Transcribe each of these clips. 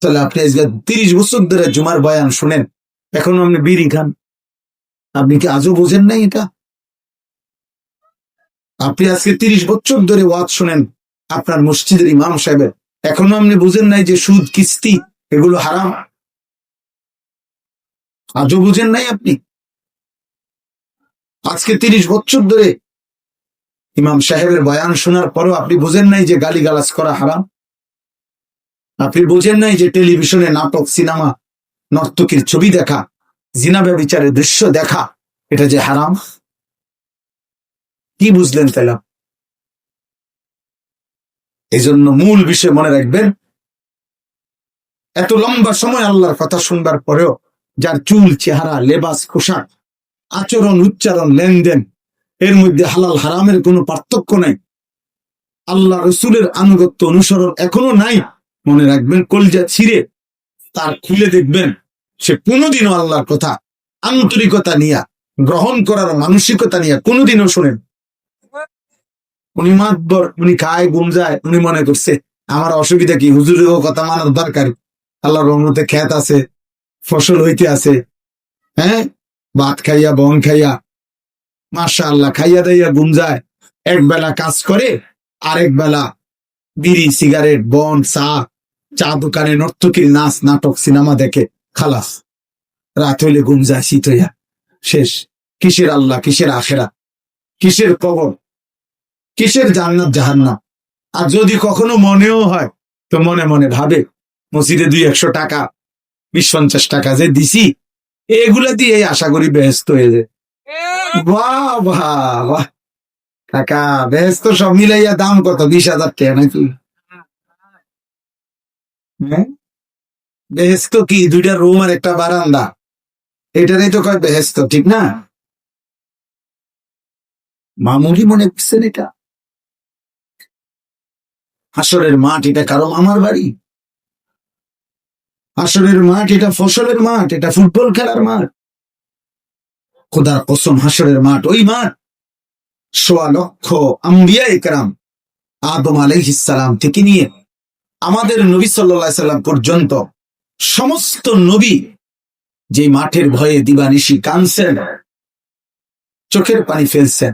তাহলে আপনি আজকে তিরিশ বছর ধরে জুমার বয়ান শুনেন। এখনও আপনি বিড়ি খান। আপনি কি আজও বোঝেন নাই এটা? আপনি আজকে তিরিশ বছর ধরে ওয়াজ শুনেন আপনার মসজিদের ইমাম সাহেবের। এখনও আপনি বুঝেন নাই যে সুদ, কিস্তি, এগুলো হারাম? আজও বুঝেন নাই আপনি? আজকে তিরিশ বছর ধরে ইমাম সাহেবের বয়ান শোনার পরও আপনি বুঝেন নাই যে গালি গালাজ করা হারাম? আপনি বুঝেন নাই যে টেলিভিশনে নাটক, সিনেমা, নর্তকীর ছবি দেখা, জিনা ব্যবচারের দৃশ্য দেখা, এটা যে হারাম? কি বুঝলেন তাহলে এই জন্য মূল বিষয় মনে রাখবেন, এত লম্বা সময় আল্লাহর কথা শুনবার পরেও যার চুল, চেহারা, লেবাস, পোশাক, আচরণ, উচ্চারণ, লেনদেন, এর মধ্যে হালাল হারামের কোনো পার্থক্য নাই। আল্লাহ রসুলের আনুগত্য অনুসরণ এখনও নাই। মনে রাখবেন, কলজা ছিঁড়ে তার খুলে দেখবেন, সে কোনোদিনও আল্লাহর কথা, আন্তরিকতা নিয়ে, গ্রহণ করার মানসিকতা নিয়ে কোনোদিনও শোনেন উনি মাতবর, উনি খায় গুম যায়, উনি মনে করছে, আমার অসুবিধা কি? হুজুরেরও কথা মানার দরকার? আল্লাহর রহমতে খ্যাত আছে, ফসল হইতে আছে হ্যাঁ? ভাত খাইয়া, বন খাইয়া মাসা আল্লাহ খাইয়া দাইয়া গুম যায়। এক বেলা কাজ করে আরেক বেলা বিড়ি, সিগারেট, বন, চা চা দোকানে নর্তকীর নাচ, নাটক, সিনেমা দেখে খালাস। রাত হইলে ঘুম যায় শীত হইয়া। শেষ। কিসের আল্লাহ, কিসের আখেরা? কিসের কবর? কিসের জান্নাত জাহান্নাম? আর যদি কখনো মনেও হয়, তো মনে মনে ভাবে, মসজিদে দুই একশো টাকা, বিশ পঞ্চাশ টাকা যে দিছি, এগুলা দিয়ে আশা করি ব্যস্ত হয়ে যায়। বাহ বাহ বাহ। কাকা ব্যস্ত সব মিলাইয়া দাম কত? বিশ হাজার টাকা নাকি? হ্যাঁ? বেহেস্ত কি? দুইটা রুম আর একটা বারান্দা। এটারই তো কয় বেহেস্ত ঠিক না? মামুলি মনে করছেন এটা? হাসরের মাঠ এটা কারও মামার বাড়ি? হাসরের মাঠ এটা ফসলের মাঠ, এটা ফুটবল খেলার মাঠ। খোদার কসম, হাসরের মাঠ ওই মাঠ। সোয়া লক্ষ আম্বিয়া একরাম, আদম আলাইহিসালাম থেকে নিয়ে আমাদের নবী সাল্লা সাল্লাম পর্যন্ত সমস্ত নবী যে মাঠের ভয়ে দিবানিশি কানছেন চোখের পানি ফেলছেন,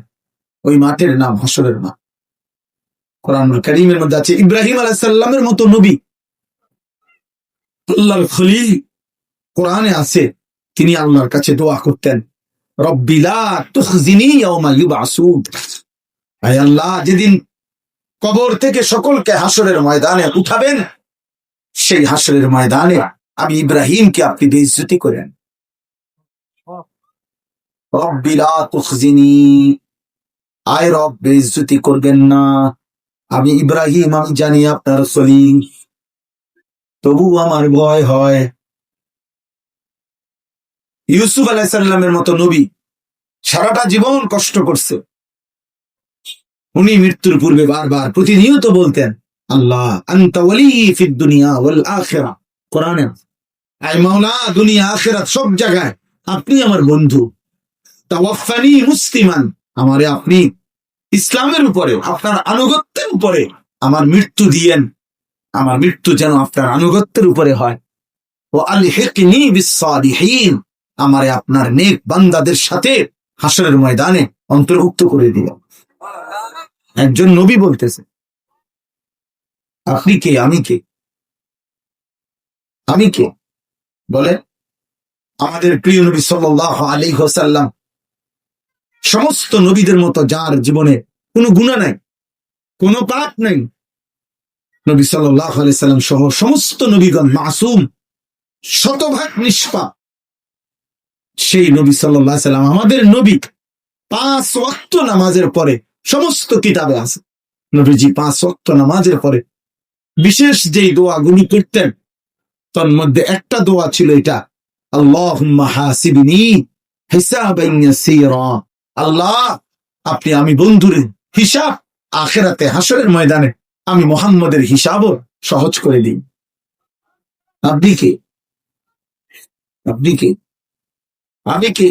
ওই মাঠের নাম হাসরের মাঠ। কোরআন করিমের মধ্যে আছে, ইব্রাহিম আলাইসাল্লামের মতো নবী। আল্লাহর খলিল কোরআনে আছে, তিনি আল্লাহর কাছে দোয়া করতেন রব্বিলা তুখজিনি ইয়াউমা ইউবাসুন। আয় আল্লাহ, যেদিন কবর থেকে সকলকে হাসরের ময়দানে উঠাবেন। সেই হাসরের ময়দানে আমি ইব্রাহিমকে আপনি বেইজ্জতি করেন। আয় রব, বেইজ্জতি করবেন না। আমি ইব্রাহিম, আমি জানি আপনার সলিম তবু আমার ভয় হয়। ইউসুফ আলাইসাল্লামের মতো নবী সারাটা জীবন কষ্ট করছে। উনি মৃত্যুর পূর্বে বারবার প্রতিনিয়ত বলতেন, আল্লাহ দুনিয়া ওয়াল দুনিয়া, আখিরাত সব জায়গায় আপনি আমার বন্ধু। মুসলিমান। আমারে আপনি ইসলামের উপরে আপনার আনুগত্যের উপরে আমার মৃত্যু দিয়েন। আমার মৃত্যু যেন আপনার আনুগত্যের উপরে হয়। ও আল হেকিনি বিসালিহীন আমারে আপনার নেক বান্দাদের সাথে হাসরের ময়দানে অন্তর্ভুক্ত করে দিও একজন নবী বলতেছে, আপনি কে? আমি কে? আমি কে? বলে, আমাদের প্রিয় নবী সাল্লাহ আলী হোসাল্লাম সমস্ত নবীদের মতো যার জীবনে কোনো গুণা নাই, কোনো পাপ নাই, নবী সাল্লাহ আলি সাল্লাম সহ সমস্ত নবীগণ মাসুম, শতভাগ নিষ্পাপ। সেই নবী সাল্লাহ সাল্লাম আমাদের নবী পাঁচ ওয়াক্ত নামাজের পরে সমস্ত কিতাবে আছে। নবীজি পাঁচ ওয়াক্ত নামাজের পরে বিশেষ যেই দোয়াগুলি করতেন, তার মধ্যে একটা দোয়া ছিল এটা আল্লাহ হাসিবিনি আল্লাহ, আপনি আমি বন্ধুর হিসাব আখেরাতে হাসরের ময়দানে আমি মোহাম্মদের হিসাবও সহজ করে দিই। আপনি কে? আপনি কে? আমি কে?